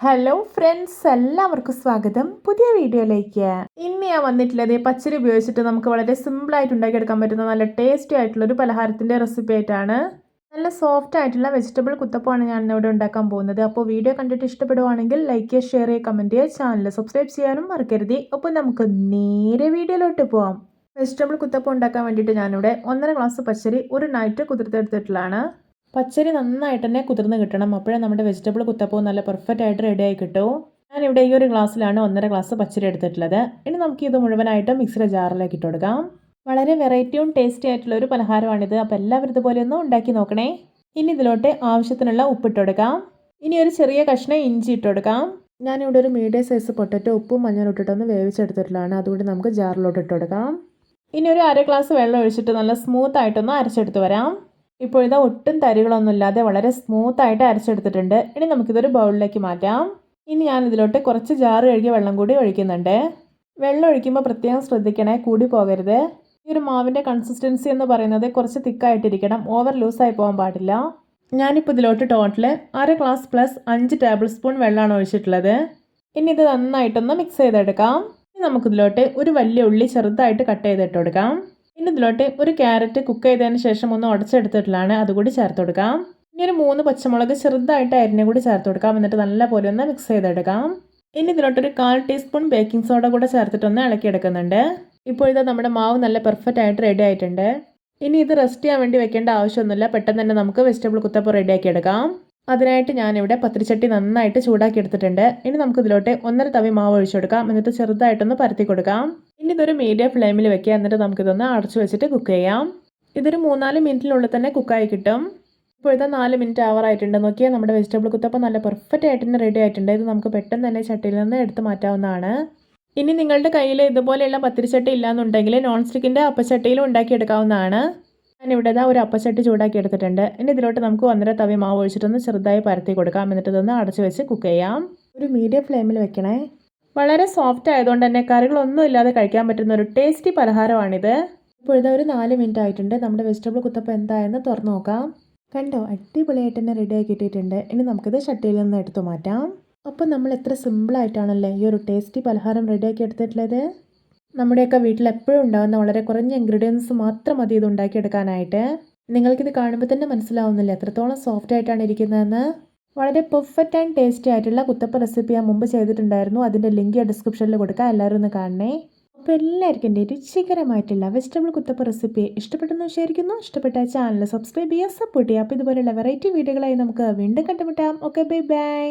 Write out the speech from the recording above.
Hello friends എല്ലാവർക്കും സ്വാഗതം. പുതിയ വീഡിയോയിലേക്ക്. ഇന്ന് ഞാൻ വന്നിട്ടുള്ളത് പച്ചരി ഉപയോഗിച്ചിട്ട് നമുക്ക് വളരെ സിമ്പിൾ ആയിട്ട് ഉണ്ടാക്കിയെടുക്കാൻ പറ്റുന്ന നല്ല ടേസ്റ്റി ആയിട്ടുള്ള ഒരു പലഹാരത്തിന്റെ റെസിപ്പി ആയിട്ടാണ്. നല്ല സോഫ്റ്റ് ആയിട്ടുള്ള വെജിറ്റബിൾ കുത്തപ്പമാണ് ഞാൻ ഇവിടെ ഉണ്ടാക്കാൻ പോകുന്നത്. അപ്പോൾ വീഡിയോ കണ്ടിട്ട് ഇഷ്ടപ്പെടുവാണെങ്കിൽ ലൈക്ക് ചെയ്യുക ഷെയർ ചെയ്യുക കമന്റ് ചെയ്യുക ചാനൽ സബ്സ്ക്രൈബ് ചെയ്യാനും മറക്കരുത്. അപ്പോൾ നമുക്ക് നേരെ വീഡിയോയിലോട്ട് പോവാം. വെജിറ്റബിൾ കുത്തപ്പം ഉണ്ടാക്കാൻ വേണ്ടിയിട്ട് ഞാനിവിടെ ഒന്നര ഗ്ലാസ് പച്ചരി ഒരു നൈറ്റ് കുതിർത്തെടുത്തിട്ടുള്ളതാണ്. പച്ചരി നന്നായിട്ട് തന്നെ കുതിർന്ന് കിട്ടണം. അപ്പോഴേ നമ്മുടെ വെജിറ്റബിൾ കുത്തപ്പവും നല്ല പെർഫെക്റ്റ് ആയിട്ട് റെഡി ആയി കിട്ടും. ഞാനിവിടെ ഈ ഒരു ഗ്ലാസ്സിലാണ് ഒന്നര ഗ്ലാസ് പച്ചരി എടുത്തിട്ടുള്ളത്. ഇനി നമുക്ക് ഇത് മുഴുവനായിട്ട് മിക്സിയുടെ ജാറിലേക്ക് ഇട്ട് കൊടുക്കാം വളരെ വെറൈറ്റിയും ടേസ്റ്റി ആയിട്ടുള്ള ഒരു പലഹാരമാണിത്. അപ്പോൾ എല്ലാവരും ഇതുപോലെ ഒന്ന് ഉണ്ടാക്കി നോക്കണേ. ഇനി ഇതിലോട്ട് ആവശ്യത്തിനുള്ള ഉപ്പിട്ട് കൊടുക്കാം ഇനി ഒരു ചെറിയ കഷ്ണം ഇഞ്ചി ഇട്ട് കൊടുക്കാം ഞാനിവിടെ ഒരു മീഡിയം സൈസ് പൊട്ടറ്റോ ഉപ്പും മഞ്ഞളും ഇട്ടിട്ടൊന്ന് വേവിച്ചെടുത്തിട്ടുള്ളതാണ്. അതുകൊണ്ട് നമുക്ക് ജാറിലോട്ട് ഇട്ട് കൊടുക്കാം ഇനി ഒരു അര ഗ്ലാസ് വെള്ളം ഒഴിച്ചിട്ട് നല്ല സ്മൂത്ത് ആയിട്ടൊന്ന് അരച്ചെടുത്ത് വരാം. ഇപ്പോൾ ഇതാ ഒട്ടും തരികളൊന്നും ഇല്ലാതെ വളരെ സ്മൂത്ത് ആയിട്ട് അരച്ചെടുത്തിട്ടുണ്ട്. ഇനി നമുക്കിതൊരു ബൗളിലേക്ക് മാറ്റാം. ഇനി ഞാൻ ഇതിലോട്ട് കുറച്ച് ജാറ് കഴുകിയ വെള്ളം കൂടി ഒഴിക്കുന്നുണ്ട്. വെള്ളം ഒഴിക്കുമ്പോൾ പ്രത്യേകം ശ്രദ്ധിക്കണേ കൂടി പോകരുത്. ഈ ഒരു മാവിന്റെ കൺസിസ്റ്റൻസി എന്ന് പറയുന്നത് കുറച്ച് തിക്കായിട്ടിരിക്കണം ഓവർ ലൂസായി പോകാൻ പാടില്ല. ഞാനിപ്പോൾ ഇതിലോട്ട് ടോട്ടൽ അര ഗ്ലാസ് പ്ലസ് അഞ്ച് ടേബിൾ സ്പൂൺ വെള്ളമാണ് ഒഴിച്ചിട്ടുള്ളത്. ഇനി ഇത് നന്നായിട്ടൊന്ന് മിക്സ് ചെയ്തെടുക്കാം. ഇനി നമുക്കിതിലോട്ട് ഒരു വലിയ ഉള്ളി ചെറുതായിട്ട് കട്ട് ചെയ്തിട്ട് കൊടുക്കാം. ഇനി ഇതിലോട്ട് ഒരു ക്യാരറ്റ് കുക്ക് ചെയ്തതിന് ശേഷം ഒന്ന് ഉടച്ചെടുത്തിട്ടുള്ളതാണ് അതുകൂടി ചേർത്ത് കൊടുക്കാം. ഇനി ഒരു മൂന്ന് പച്ചമുളക് ചെറുതായിട്ട് അരിഞ്ഞ കൂടി ചേർത്ത് കൊടുക്കാം. എന്നിട്ട് നല്ലപോലെ ഒന്ന് മിക്സ് ചെയ്തെടുക്കാം. ഇനി ഇതിലോട്ട് ഒരു കാൽ ടീസ്പൂൺ ബേക്കിംഗ് സോഡ കൂടെ ചേർത്തിട്ടൊന്ന് ഇളക്കിയെടുക്കുന്നുണ്ട്. ഇപ്പോൾ ഇത് നമ്മുടെ മാവ് നല്ല പെർഫെക്റ്റ് ആയിട്ട് റെഡി ആയിട്ടുണ്ട്. ഇനി ഇത് റെസ്റ്റ് ചെയ്യാൻ വേണ്ടി വെക്കേണ്ട ആവശ്യമൊന്നുമില്ല. പെട്ടെന്ന് തന്നെ നമുക്ക് വെജിറ്റബിൾ കുത്തപ്പം റെഡിയാക്കി എടുക്കാം. അതിനായിട്ട് ഞാനിവിടെ പത്തിരിച്ചട്ടി നന്നായിട്ട് ചൂടാക്കി എടുത്തിട്ടുണ്ട്. ഇനി നമുക്ക് ഇതിലോട്ട് ഒന്നര തവി മാവ് ഒഴിച്ചു കൊടുക്കാം. എന്നിട്ട് ചെറുതായിട്ടൊന്ന് പരത്തി കൊടുക്കാം. ഇനി ഇതൊരു മീഡിയം ഫ്ലെയിമിൽ വെക്കുക. എന്നിട്ട് നമുക്കിതൊന്ന് അടച്ചു വെച്ചിട്ട് കുക്ക് ചെയ്യാം. ഇതൊരു മൂന്നാൽ മിനിറ്റിനുള്ളിൽ തന്നെ കുക്കായി കിട്ടും. ഇപ്പോഴത്തെ നാല് മിനിറ്റ് ആവറായിട്ടുണ്ട് നോക്കിയാൽ നമ്മുടെ വെജിറ്റബിൾ കുത്തപ്പം നല്ല പെർഫെക്റ്റ് ആയിട്ട് തന്നെ റെഡി ആയിട്ടുണ്ട്. ഇത് നമുക്ക് പെട്ടെന്ന് തന്നെ ചട്ടിയിൽ നിന്ന് എടുത്ത് മാറ്റാവുന്നതാണ്. ഇനി നിങ്ങളുടെ കയ്യിൽ ഇതുപോലെയുള്ള പത്തിരിച്ചട്ടി ഇല്ലാന്നുണ്ടെങ്കിൽ നോൺ സ്റ്റിക്കിന്റെ അപ്പച്ചട്ടിയിലും ഉണ്ടാക്കിയെടുക്കാവുന്നതാണ്. ഞാനിവിടെ ഇതാ ഒരു അപ്പച്ചട്ടി ചൂടാക്കി എടുത്തിട്ടുണ്ട്. ഇനി ഇതിലോട്ട് നമുക്ക് ഒന്നര തവി മാവ് ഒഴിച്ചിട്ടൊന്ന് ചെറുതായി പരത്തി കൊടുക്കാം. എന്നിട്ട് ഇതൊന്ന് അടച്ചു വെച്ച് കുക്ക് ചെയ്യാം. ഒരു മീഡിയം ഫ്ലെയിമിൽ വെക്കണേ. വളരെ സോഫ്റ്റ് ആയതുകൊണ്ട് തന്നെ കറികളൊന്നും ഇല്ലാതെ കഴിക്കാൻ പറ്റുന്ന ഒരു ടേസ്റ്റി പലഹാരമാണിത്. ഇപ്പോൾ ഇതാ ഒരു നാല് മിനിറ്റ് ആയിട്ടുണ്ട്. നമ്മുടെ വെജിറ്റബിൾ കുത്തപ്പം എന്തായെന്ന് തുറന്നു നോക്കാം. കണ്ടോ അടിപൊളിയായിട്ട് തന്നെ റെഡി ആക്കി ഇട്ടിട്ടുണ്ട് ഇനി നമുക്കിത് ചട്ടിയിൽ നിന്ന് എടുത്തു മാറ്റാം. അപ്പോൾ നമ്മൾ എത്ര സിമ്പിളായിട്ടാണല്ലേ ഈ ഒരു ടേസ്റ്റി പലഹാരം റെഡിയാക്കി എടുത്തിട്ടുള്ളത്? നമ്മുടെയൊക്കെ വീട്ടിൽ എപ്പോഴും ഉണ്ടാകുന്ന വളരെ കുറഞ്ഞ ഇൻഗ്രീഡിയൻസ് മാത്രം മതി ഇത് ഉണ്ടാക്കിയെടുക്കാനായിട്ട്. നിങ്ങൾക്കിത് കാണുമ്പോൾ തന്നെ മനസ്സിലാവുന്നില്ല? എത്രത്തോളം സോഫ്റ്റ് ആയിട്ടാണ് ഇരിക്കുന്നതെന്ന്? വളരെ പെർഫെക്റ്റ് ആൻഡ് ടേസ്റ്റി ആയിട്ടുള്ള കുത്തപ്പ റെസിപ്പി ഞാൻ മുമ്പ് ചെയ്തിട്ടുണ്ടായിരുന്നു. അതിന്റെ ലിങ്ക് ഡിസ്ക്രിപ്ഷനിൽ കൊടുക്കാം. എല്ലാവരും ഒന്ന് കാണണേ. അപ്പോൾ എല്ലാവർക്കും എന്റെ രുചികരമായിട്ടുള്ള വെജിറ്റബിൾ കുത്തപ്പ റെസിപ്പി ഇഷ്ടപ്പെട്ടെന്ന് വിചാരിക്കുന്നു. ഇഷ്ടപ്പെട്ട ചാനൽ സബ്സ്ക്രൈബ് ചെയ്യുക സപ്പോർട്ട് ചെയ്യുക. അപ്പോൾ ഇതുപോലെയുള്ള വെറൈറ്റി വീഡിയോകളായി നമുക്ക് വീണ്ടും കണ്ടുമുട്ടാം. Okay bye bye